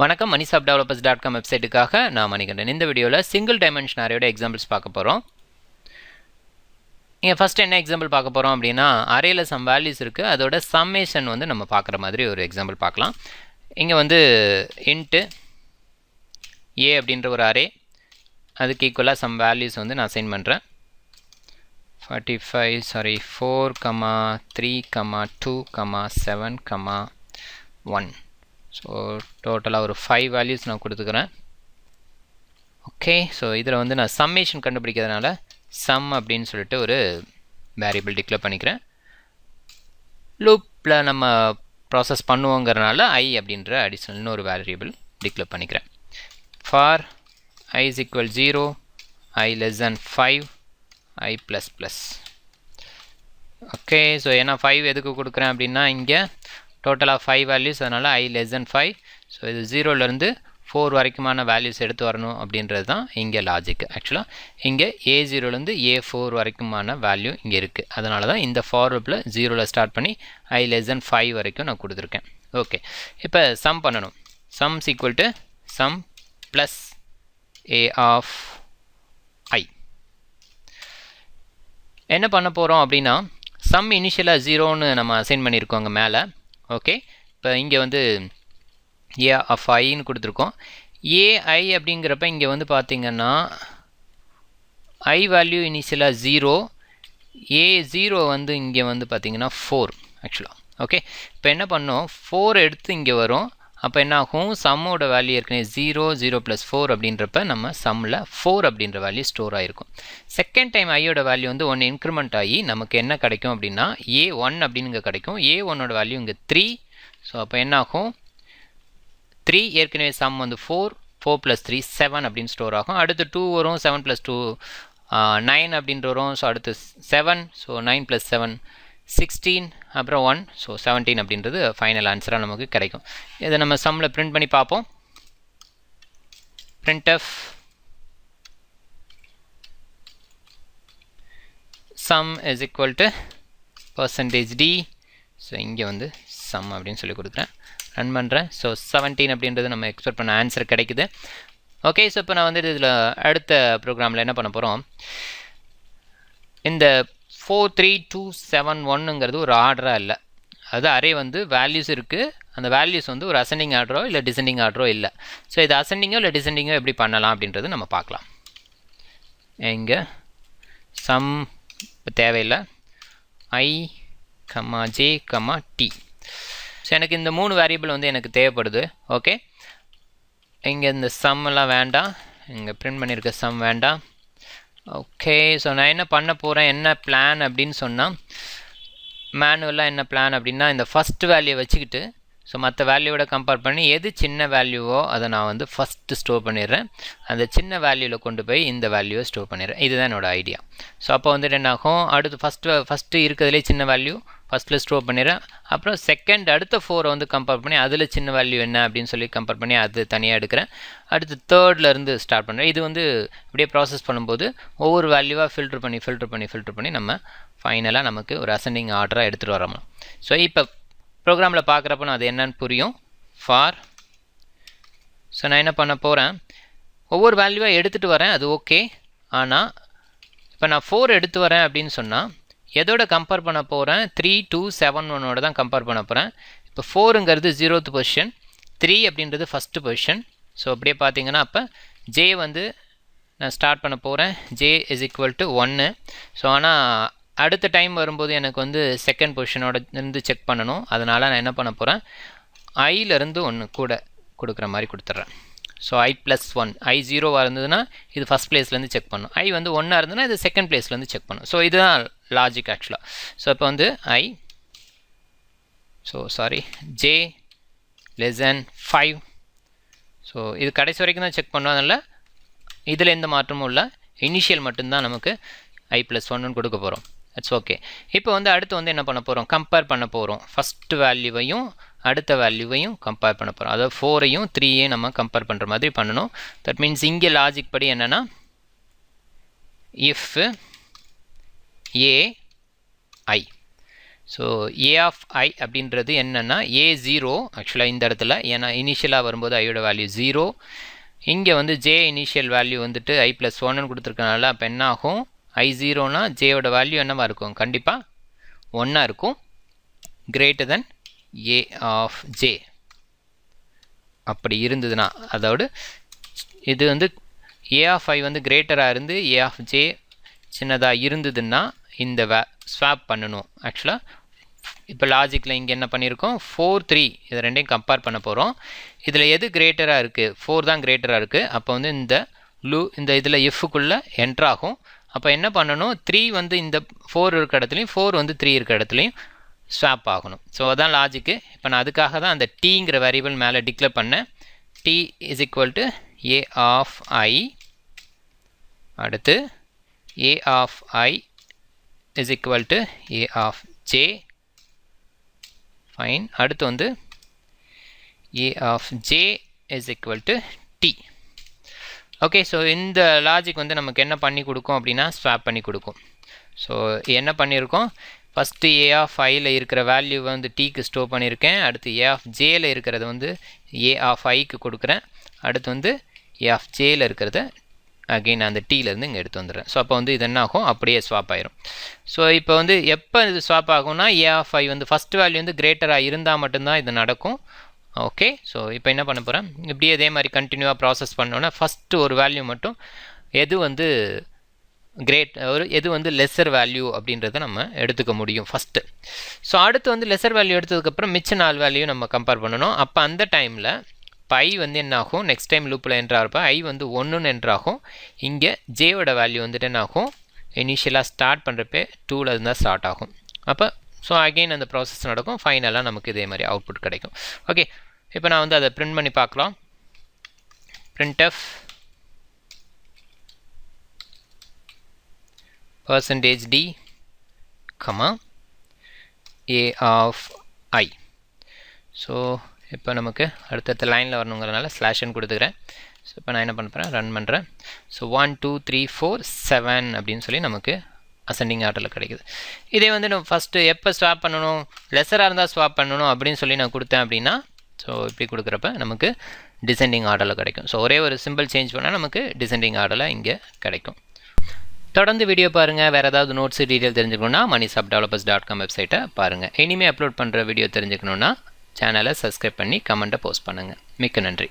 வணக்கம் மணிசாப் developers dot com வெப்சைட்டுக்காக நான் மணிகண்டன். இந்த வீடியோவில் சிங்கிள் டைமென்ஷன் அரேயோட எக்ஸாம்பிள்ஸ் பார்க்க போகிறோம் இங்கே ஃபஸ்ட் என்ன எக்ஸாம்பிள் பார்க்க போகிறோம் அப்படின்னா அரேயில் சம் வேல்யூஸ் இருக்குது அதோட சம்மேஷன் வந்து நம்ம பார்க்குற மாதிரி ஒரு எக்ஸாம்பிள் பார்க்கலாம். இங்கே வந்து இன்ட்டு ஏ அப்படின்ற ஒரு அரே அதுக்கு ஈக்குவலாக சம் வேல்யூஸ் வந்து நான் அசைன் பண்ணுறேன் forty five sorry four comma three comma two comma seven comma one so டோட்டலாக ஒரு ஃபைவ் வேல்யூஸ் நான் கொடுத்துக்கிறேன். ஓகே ஸோ இதில் வந்து நான் சம்மேஷன் கண்டுபிடிக்கிறதுனால சம் அப்படின்னு சொல்லிட்டு ஒரு வேரியபிள் டிக்ளேர் பண்ணிக்கிறேன். லூப்பில் நம்ம ப்ராசஸ் பண்ணுவோங்கிறனால ஐ அப்படின்ற அடிஷ்னல் இன்னொரு வேரியபிள் டிக்ளேர் பண்ணிக்கிறேன். For I is equal zero I less than five I plus plus okay so ஏன்னா ஃபைவ் எதுக்கு கொடுக்குறேன் அப்படின்னா இங்கே டோட்டலாக ஃபைவ் வேல்யூஸ் அதனால் I less than five so இது ஜீரோலேருந்து ஃபோர் வரைக்குமான வேல்யூஸ் எடுத்து வரணும் அப்படின்றது தான் இங்கே லாஜிக் ஆக்சுவலாக இங்கே ஏ ஜீரோலேருந்து ஏ ஃபோர் வரைக்குமான வேல்யூ இங்கே இருக்குது அதனால தான் இந்த ஃபார்வர்டில் ஜீரோவில் ஸ்டார்ட் பண்ணி ஐ லெஸ் தென் ஃபைவ் வரைக்கும் நான் கொடுத்துருக்கேன். ஓகே இப்போ சம் பண்ணணும். Sum is equal to sum plus A of I என்ன பண்ண போகிறோம் அப்படின்னா சம் இனிஷியலாக ஜீரோன்னு நம்ம அசைன் பண்ணியிருக்கோங்க மேலே. ஓகே இப்போ இங்கே வந்து ஏ ஆஃப் ஐன்னு கொடுத்துருக்கோம். ஏஐ அப்படிங்கிறப்ப இங்கே வந்து பார்த்திங்கன்னா ஐ வேல்யூ இனிஷியலாக ஜீரோ ஏ ஜீரோ வந்து இங்கே வந்து பார்த்திங்கன்னா ஃபோர் ஆக்சுவலாக ஓகே இப்போ என்ன பண்ணோம்? ஃபோர் எடுத்து இங்கே வரும். அப்போ என்ன ஆகும் சம்மோட வேல்யூ ஏற்கனவே ஜீரோ ஜீரோ ப்ளஸ் ஃபோர் அப்படின்றப்ப நம்ம சம்மில் ஃபோர் அப்படின்ற வேல்யூ ஸ்டோர் ஆகிருக்கும் செகண்ட் டைம் ஐயோட வேல்யூ வந்து ஒன்று இன்க்ரிமெண்ட் ஆகி நமக்கு என்ன கிடைக்கும் அப்படின்னா ஏ ஒன் அப்படின்னு இங்கே கிடைக்கும். ஏ ஒன்னோட வேல்யூ இங்கே த்ரீ ஸோ அப்போ என்ன ஆகும் த்ரீ ஏற்கனவே சம் வந்து four four plus three seven அப்படின்னு ஸ்டோர் ஆகும். அடுத்து டூ வரும் செவன் ப்ளஸ் டூ நைன் அப்படின்ற வரும் ஸோ அடுத்து seven so nine plus seven sixteen அப்புறம் ஒன் ஸோ செவன்டீன் அப்படின்றது ஃபைனல் ஆன்சராக நமக்கு கிடைக்கும். இதை நம்ம சம்மில் பிரிண்ட் பண்ணி பார்ப்போம். Print F sum is equal to percentage D so இங்கே வந்து சம் அப்படின்னு சொல்லி கொடுக்குறேன். ரன் பண்ணுறேன் ஸோ செவன்டீன் அப்படின்றது நம்ம எக்ஸ்பெக்ட் பண்ண ஆன்சர் கிடைக்குது. ஓகே ஸோ இப்போ நான் வந்து இதில் அடுத்த ப்ரோக்ராமில் என்ன பண்ண போகிறோம் இந்த ஃபோர் த்ரீ டூ செவன் ஒன்னுங்கிறது ஒரு ஆர்டராக இல்லை. அது அரே வந்து வேல்யூஸ் இருக்குது அந்த வேல்யூஸ் வந்து ஒரு அசெண்டிங் ஆர்டரோ இல்லை டிசெண்டிங் ஆர்டரோ இல்லை. ஸோ இது அசெண்டிங்கோ இல்லை டிசெண்டிங்கோ எப்படி பண்ணலாம் அப்படின்றது நம்ம பார்க்கலாம். எங்கே? சம் தேவையில்லை. I comma J comma T so எனக்கு இந்த மூணு வேரியபிள் வந்து எனக்கு தேவைப்படுது. ஓகே இங்கே இந்த சம் எல்லாம் வேண்டாம். இங்கே பிரிண்ட் பண்ணியிருக்க சம் வேண்டாம். ஓகே ஸோ நான் என்ன பண்ண போகிறேன் என்ன பிளான் அப்படின்னு சொன்னால் மேனுவலாக என்ன பிளான் அப்படின்னா இந்த ஃபஸ்ட் வேல்யூ வச்சுக்கிட்டு ஸோ மற்ற வேல்யூவோட கம்பேர் பண்ணி எது சின்ன வேல்யூவோ அதை நான் வந்து ஃபஸ்ட்டு ஸ்டோர் பண்ணிடுறேன். அந்த சின்ன வேல்யூவில் கொண்டு போய் இந்த வேல்யூவை ஸ்டோர் பண்ணிடுறேன். இதுதான் என்னோடய ஐடியா ஸோ அப்போ வந்துட்டு என்னாகும்? அடுத்து ஃபஸ்ட்டு ஃபஸ்ட்டு இருக்கிறதுலே சின்ன வேல்யூ ஃபஸ்ட்டில் ஸ்டோர் பண்ணிடுறேன் அப்புறம் செகண்ட் அடுத்த ஃபோரை வந்து கம்பேர் பண்ணி அதில் சின்ன வேல்யூ என்ன அப்படின்னு சொல்லி கம்பேர் பண்ணி அது தனியாக எடுக்கிறேன். அடுத்து தேர்ட்லேருந்து ஸ்டார்ட் பண்ணுறேன். இது வந்து இப்படியே ப்ராசஸ் பண்ணும்போது ஒவ்வொரு வேல்யூவாக ஃபில்ட்ரு பண்ணி ஃபில்ட்ரு பண்ணி ஃபில்ட்ரு பண்ணி நம்ம ஃபைனலாக நமக்கு ஒரு அசெண்டிங் ஆர்டராக எடுத்துகிட்டு வரோம் ஸோ இப்போ ப்ரோக்ராமில் பார்க்குறப்ப நான் அது என்னன்னு புரியும். ஃபார் ஸோ நான் என்ன பண்ண போகிறேன் ஒவ்வொரு வேல்யூவாக எடுத்துகிட்டு வரேன் அது ஓகே ஆனால் இப்போ நான் ஃபோர் எடுத்து வரேன் அப்படின்னு சொன்னால் எதோட கம்பேர் பண்ண போகிறேன் த்ரீ டூ செவன் ஒன்னோட தான் கம்பேர் பண்ண போகிறேன் இப்போ ஃபோருங்கிறது ஜீரோத் பொசிஷன் த்ரீ அப்படின்றது ஃபஸ்ட்டு பொசிஷன் ஸோ அப்படியே பார்த்தீங்கன்னா அப்போ ஜே வந்து நான் ஸ்டார்ட் பண்ண போகிறேன் ஜே இஸ் ஈக்குவல் டு ஒன்று ஸோ ஆனால் அடுத்த டைம் வரும்போது எனக்கு வந்து செகண்ட் பொசிஷனோட இருந்து செக் பண்ணணும். அதனால் நான் என்ன பண்ண போகிறேன் ஐலேருந்து ஒன்று கூட கொடுக்குற மாதிரி கொடுத்துட்றேன். So I plus one I ஜீரோவாக இருந்ததுன்னா இது ஃபஸ்ட் பிளேஸ்லேருந்து செக் பண்ணும். ஐ வந்து ஒன்னாக இருந்ததுன்னா இது செகண்ட் பிளேஸ்லேருந்து செக் பண்ணும். ஸோ இதுதான் லாஜிக் ஆக்சுவலாக ஸோ இப்போ வந்து I so sorry J less than five so இது கடைசி வரைக்கும் தான் செக் பண்ணோம். அதனால் இதில் எந்த மாற்றமும் இல்லை. இனிஷியல் மட்டும்தான் நமக்கு ஐ ப்ளஸ் ஒன்னு கொடுக்க போகிறோம் இட்ஸ் ஓகே இப்போ வந்து அடுத்து வந்து என்ன பண்ண போகிறோம் கம்பேர் பண்ண போகிறோம் ஃபஸ்ட்டு வேல்யூவையும் அடுத்த வேல்யூவையும் கம்பேர் பண்ண போகிறோம் அதாவது ஃபோரையும் த்ரீயையும் நம்ம கம்பேர் பண்ணுற மாதிரி பண்ணணும். தட் மீன்ஸ் இங்கே லாஜிக் படி என்னென்னா if A I so A of I அப்படின்றது என்னென்னா ஏ ஜீரோ ஆக்சுவலாக இந்த இடத்துல ஏன்னா இனிஷியலாக வரும்போது ஐயோட வேல்யூ ஜீரோ இங்கே வந்து ஜே இனிஷியல் வேல்யூ வந்துட்டு ஐ ப்ளஸ் ஒன்னு கொடுத்துருக்கனால அப்போ என்ன ஆகும் ஐ ஜீரோனா ஜேயோட வேல்யூ என்னவா இருக்கும்? கண்டிப்பாக ஒன்றா இருக்கும். Greater than A of J அப்படி இருந்ததுன்னா அதோடு இது வந்து ஏ ஆஃப் ஐ வந்து கிரேட்டராக இருந்து ஏ ஆஃப் ஜே சின்னதாக இருந்ததுன்னா இந்த வே ஸ்வாப் பண்ணணும். ஆக்சுவலாக இப்போ லாஜிக்கில் இங்கே என்ன பண்ணியிருக்கோம் ஃபோர் த்ரீ இது ரெண்டையும் கம்பேர் பண்ண போகிறோம் இதில் எது கிரேட்டராக இருக்குது ஃபோர் தான் கிரேட்டராக இருக்குது அப்போ வந்து இந்த லூ இந்த இதில் எஃப்க்குள்ளே என்ட்ராகும் அப்போ என்ன பண்ணணும்? த்ரீ வந்து இந்த ஃபோர் இருக்க இடத்துலையும் ஃபோர் வந்து த்ரீ இருக்க இடத்துலையும் ஸ்வாப் ஆகணும். ஸோ அதான் லாஜிக்கு இப்போ நான் அதுக்காக தான் அந்த டீங்கிற வேரியபிள் மேலே டிக்ளேர் பண்ணேன். T is equal to A of I அடுத்து A of I is equal to A of J fine அடுத்து வந்து A of J is equal to T okay so இந்த லாஜிக் வந்து நமக்கு என்ன பண்ணி கொடுக்கும் அப்படின்னா ஸ்வாப் பண்ணி கொடுக்கும். ஸோ என்ன பண்ணியிருக்கோம்? ஃபஸ்ட்டு ஏ ஆஃப் ஐயில் இருக்கிற வேல்யூ வந்து டீக்கு ஸ்டோர் பண்ணியிருக்கேன். அடுத்து ஏ ஆஃப் ஜேயில் இருக்கிறத வந்து ஏ ஆஃப் ஐக்கு கொடுக்குறேன். அடுத்து வந்து ஏ ஆஃப் ஜேயில் இருக்கிறத அகெயின் அந்த டீலேருந்து இங்கே எடுத்து வந்துடுறேன். ஸோ அப்போ வந்து இது என்ன ஆகும்? அப்படியே ஸ்வாப் ஆயிரும். ஸோ இப்போ வந்து எப்போ இது ஸ்வாப் ஆகும்னா ஏ ஆஃப் ஐ வந்து ஃபஸ்ட் வேல்யூ வந்து கிரேட்டராக இருந்தால் மட்டும்தான் இது நடக்கும். ஓகே ஸோ இப்போ என்ன பண்ண போகிறேன் இப்படியே அதே மாதிரி கண்டினியூவாக ப்ராசஸ் பண்ணோன்னா ஃபஸ்ட்டு ஒரு வேல்யூ மட்டும் எது வந்து கிரேட் ஒரு எது வந்து லெஸர் வேல்யூ அப்படின்றத நம்ம எடுத்துக்க முடியும் ஃபஸ்ட்டு ஸோ அடுத்து வந்து லெஸர் வேல்யூ எடுத்ததுக்கப்புறம் மிச்ச நாலு வேல்யூ நம்ம கம்பேர் பண்ணணும். அப்போ அந்த டைமில் இப்போ ஐ வந்து என்ன ஆகும் நெக்ஸ்ட் டைம் லூப்பில் என்றாருப்போ ஐ வந்து ஒன்றுன்னு என்றாகும் இங்கே ஜேவோட வேல்யூ வந்துட்டு என்ன ஆகும் இனிஷியலாக ஸ்டார்ட் பண்ணுறப்பே டூவில் இருந்தால் ஸ்டார்ட் ஆகும். அப்போ ஸோ அகெயின் அந்த ப்ராசஸ் நடக்கும். ஃபைனலாக நமக்கு இதே மாதிரி அவுட்புட் கிடைக்கும். ஓகே இப்போ நான் வந்து அதை பிரிண்ட் பண்ணி பார்க்கலாம். Print percentage d comma a of i. So இப்போ நமக்கு அடுத்தடுத்த லைனில் வரணுங்கிறனால ஸ்லாஷன் கொடுத்துக்கிறேன். ஸோ இப்போ நான் என்ன பண்ணுறேன் ரன் பண்ணுறேன் so one two three four seven அப்படின்னு சொல்லி நமக்கு அசெண்டிங் ஆர்டரில் கிடைக்குது. இதே வந்து நான் ஃபஸ்ட்டு எப்போ ஸ்வாப் பண்ணணும்? லெஸராக இருந்தால் ஸ்வாப் பண்ணணும் அப்படின்னு சொல்லி நான் கொடுத்தேன் அப்படின்னா ஸோ இப்படி கொடுக்குறப்ப நமக்கு டிசெண்டிங் ஆர்டரில் கிடைக்கும். ஸோ ஒரே ஒரு சிம்பிள் சேஞ்ச் பண்ணால் நமக்கு டிசெண்டிங் ஆர்டரில் இங்கே கிடைக்கும். தொடர்ந்து வீடியோ பாருங்கள் வேறு ஏதாவது நோட்ஸ் டீட்டெயில் தெரிஞ்சுக்கணுன்னா money sub developers dot com வெப்சைட்டை பாருங்கள் இனிமேல் அப்லோட் பண்ணுற வீடியோ தெரிஞ்சுக்கணுன்னா சேனலை சப்ஸ்கிரைப் பண்ணி கமெண்ட்டை போஸ்ட் பண்ணுங்கள் மிக்க நன்றி.